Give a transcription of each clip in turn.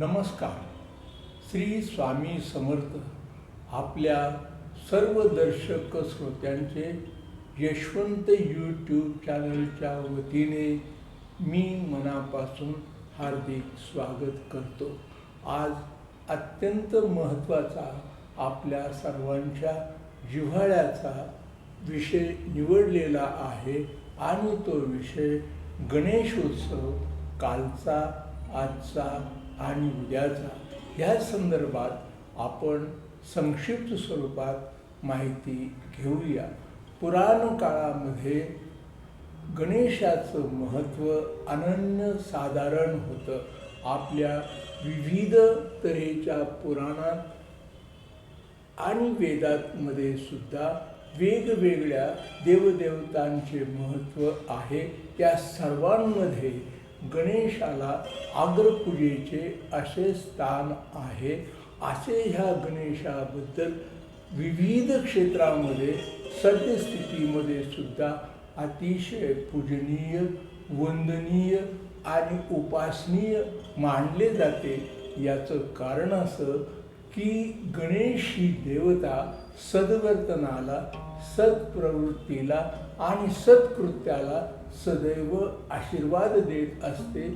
नमस्कार. श्री स्वामी समर्थ आपल्या सर्व दर्शक श्रोत्यांचे यशवंत यूट्यूब चॅनलच्या वतीने मी मनापासून हार्दिक स्वागत करतो. आज अत्यंत महत्त्वाचा आपल्या सर्वांच्या जिव्हाळ्याचा विषय निवडलेला आहे आणि तो विषय गणेशोत्सव कालचा आजचा आणि उद्याचा या संदर्भात आपण संक्षिप्त स्वरूपात माहिती घेऊया. पुराण काळामध्ये गणेशाचं महत्त्व अनन्यसाधारण होतं. आपल्या विविध तऱ्हेच्या पुराणात आणि वेदांमध्ये सुद्धा वेगवेगळ्या देवदेवतांचे महत्त्व आहे. त्या सर्वांमध्ये गणेशाला आग्रपूजेचे असे स्थान आहे. असे ह्या गणेशाबद्दल विविध क्षेत्रामध्ये सद्यस्थितीमध्ये सुद्धा अतिशय पूजनीय वंदनीय आणि उपासनीय मानले जाते. याचं कारण असं की गणेश ही देवता सद्वर्तनाला सत्प्रवृत्तीला आणि सत्कृत्याला सदैव आशीर्वाद देत असते.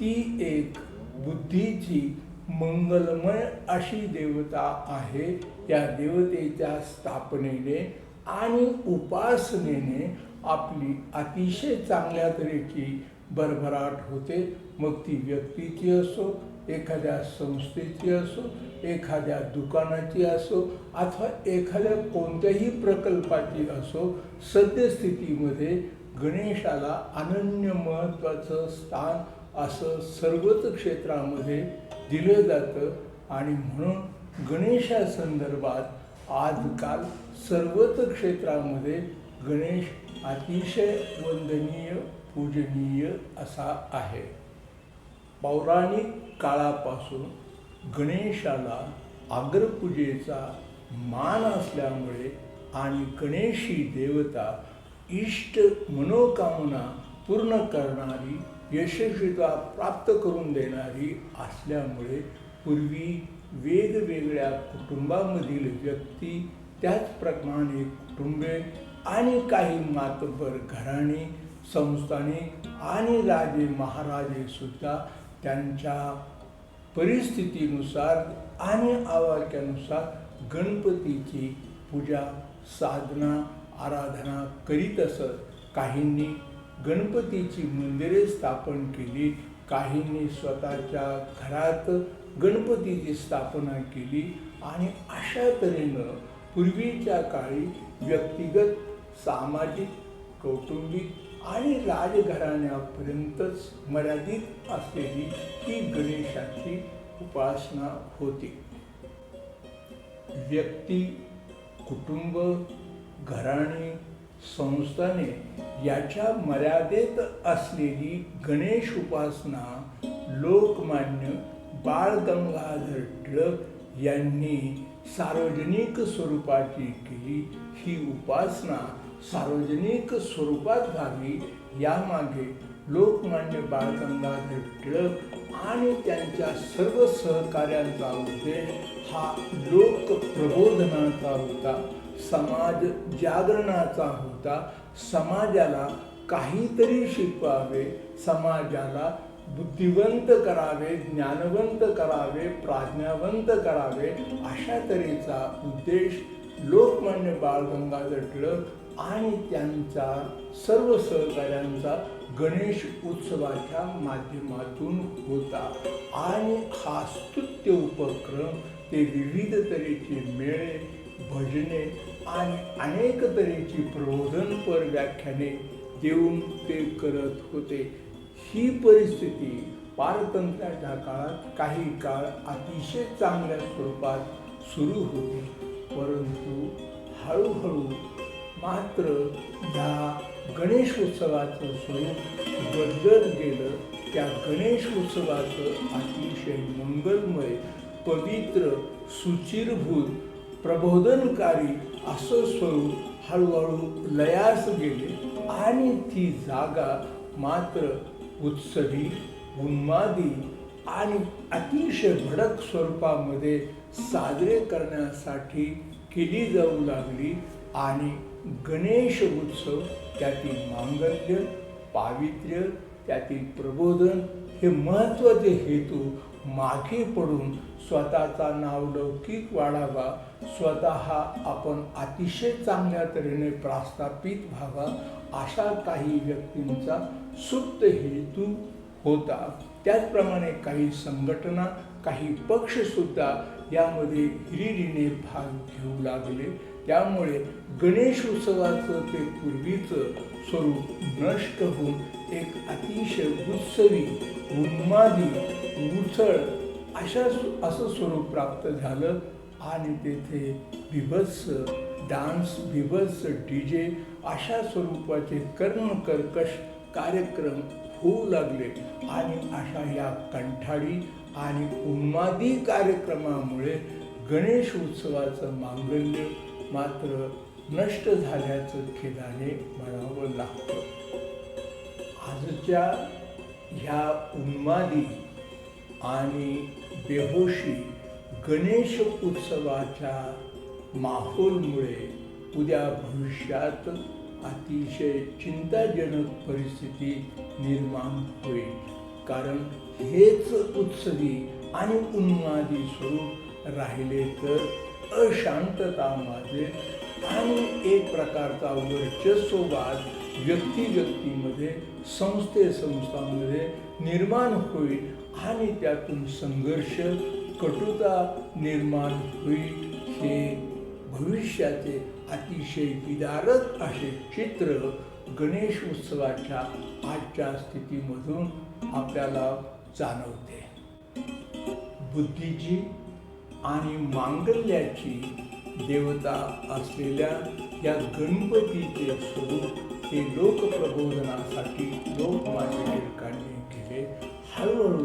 ती एक बुद्धीची मंगलमय अशी देवता आहे. त्या देवतेच्या स्थापनेने आणि उपासनेने आपली अतिशय चांगल्या तऱ्हेची भरभराट होते. मग ती व्यक्तीची असो एखाद्या संस्थेची असो एखाद्या दुकानाची असो अथवा एखाद्या कोणत्याही प्रकल्पाची असो सद्यस्थितीमध्ये गणेशाला अनन्य महत्त्वाचं स्थान असं सर्वच क्षेत्रामध्ये दिलं जातं आणि म्हणून गणेशासंदर्भात आजकाल सर्वच क्षेत्रामध्ये गणेश अतिशय वंदनीय पूजनीय असा आहे. पौराणिक काळापासून गणेशाला अग्रपूजेचा मान असल्यामुळे आणि गणेशी देवता इष्ट मनोकामना पूर्ण करणारी यशस्वीता प्राप्त करून देणारी असल्यामुळे पूर्वी वेगवेगळ्या कुटुंबामधील व्यक्ती त्याचप्रमाणे कुटुंबे आणि काही मातबर घराणे संस्थाने आणि राजे महाराजे सुद्धा त्यांच्या परिस्थितीनुसार आणि आवाक्यानुसार गणपतीची पूजा साधना आराधना करीत असत. काहींनी गणपतीची मंदिरे स्थापन केली काहींनी स्वतःच्या घरात गणपतीची स्थापना केली आणि अशा तऱ्हेनं पूर्वीच्या काळी व्यक्तिगत सामाजिक कौटुंबिक आणि राजघराण्यापर्यंतच मर्यादित असलेली ही गणेशाची उपासना होती. व्यक्ती कुटुंब घराणे संस्थाने याच्या मर्यादेत असलेली गणेश उपासना लोकमान्य बाळ गंगाधर टिळक यांनी सार्वजनिक स्वरूपाची केली. ही उपासना सार्वजनिक स्वरूपात व्हावी यामागे लोकमान्य बाळ गंगाधर टिळक आणि त्यांच्या सर्व सहकार्यांचा उद्देश हा लोक प्रबोधनाचा होता. समाज जागरणाचा होता. समाजाला काहीतरी शिकवावे समाजाला बुद्धिवंत करावे ज्ञानवंत करावे प्राज्ञावंत करावे अशा तऱ्हेचा उद्देश लोकमान्य बाळ गंगाधर टिळक आणि त्यांचा सर्व सहकार्यांचा गणेश उत्सवाच्या माध्यमातून होता. आणि हा स्तुत्य उपक्रम ते विविध तऱ्हेचे मेळे भजने आणि अनेक तऱ्हेची प्रबोधनपर व्याख्याने देऊन ते करत होते. ही परिस्थिती पारतंत्र्याच्या काळात काही काळ अतिशय चांगल्या स्वरूपात सुरू होती. परंतु हळूहळू मात्र ह्या गणेश उत्सवाचं स्वरूप बदलत गेलं. त्या गणेश उत्सवाचं अतिशय मंगलमय पवित्र सुचिरभूत प्रबोधनकारी असं स्वरूप हळूहळू लयास गेले आणि ती जागा मात्र उत्सवी उन्मादी आणि अतिशय भडक स्वरूपामध्ये साजरे करण्यासाठी केली जाऊ लागली आणि गणेश उत्सव त्यातील मांगल्य पावित्र्य त्यातील प्रबोधन हे महत्त्वाचे हेतू मागे पडून स्वतःचा नावलौकिक वाढावा स्वतः आपण अतिशय चांगल्या तऱ्हेने प्रस्थापित व्हावा अशा काही व्यक्तींचा सुप्त हेतू होता. त्याचप्रमाणे काही संघटना काही पक्षसुद्धा यामध्ये हिरिरीने भाग घेऊ लागले. त्यामुळे गणेश उत्सवाचं ते पूर्वीचं स्वरूप नष्ट होऊन एक अतिशय उत्सवी उन्मादी उथळ अशा असं स्वरूप प्राप्त झालं. आणि तेथे बिभत्स डान्स बिभत्स डी जे अशा स्वरूपाचे कर्णकर्कश कार्यक्रम होऊ लागले. आणि अशा या कंठाळी आणि उन्मादी कार्यक्रमामुळे गणेश उत्सवाचं मांगल्य मात्र नष्ट झाल्याचं खेदाने म्हणावं लागतं. आजच्या ह्या उन्मादी आणि बेहोशी गणेश उत्सवाच्या माहोलमुळे उद्या भविष्यात अतिशय चिंताजनक परिस्थिती निर्माण होईल. कारण हेच उत्सवी आणि उन्मादी स्वरूप राहिले तर अशांतता माझे आणि एक प्रकारचा वर्चस्ववाद व्यक्ती व्यक्तीमध्ये संस्थे संस्थांमध्ये निर्माण होईल आणि त्यातून संघर्ष कटुता निर्माण होईल हे भविष्याचे अतिशय विदारक असे चित्र गणेश उत्सवाच्या आजच्या स्थितीमधून आपल्याला जाणवते. बुद्धीची आणि मांगल्याची देवता असलेल्या या गणपतीचे स्वरूप हे लोकप्रबोधनासाठी लोकमान्य टिळकांनी केले हळूहळू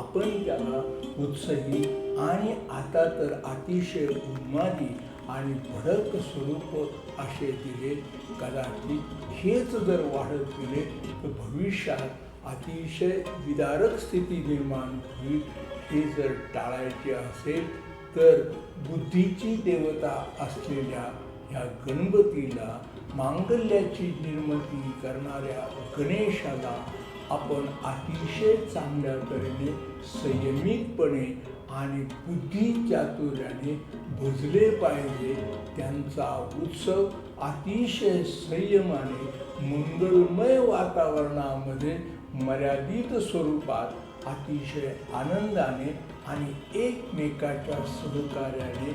आपण त्याला उत्साही आणि आता तर अतिशय उन्मादी आणि भडक स्वरूप असे दिले. कदाचित हेच जर वाढत गेले तर भविष्यात अतिशय विदारक स्थिती निर्माण होईल. हे जर टाळायचे असेल तर बुद्धीची देवता असलेल्या ह्या गणपतीला मांगल्याची निर्मिती करणाऱ्या गणेशाला आपण अतिशय चांगल्या तऱ्हेने संयमितपणे आणि बुद्धी चातुर्याने भजले पाहिजे. त्यांचा उत्सव अतिशय संयमाने मंगलमय वातावरणामध्ये मर्यादित स्वरूपात अतिशय आनंदाने आणि एकमेकाच्या सहकार्याने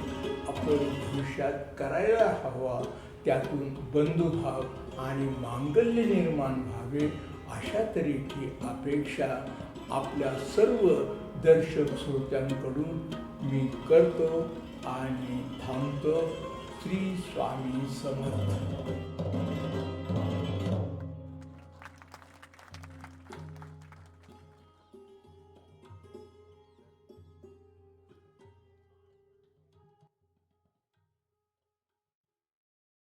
आपण भविष्यात करायला हवा. त्यातून बंधुभाव आणि मांगल्य निर्माण व्हावे अशा तऱ्हेची अपेक्षा आपल्या सर्व दर्शक श्रोत्यांकडून मी करतो आणि थांबतो श्री स्वामी समर्थ.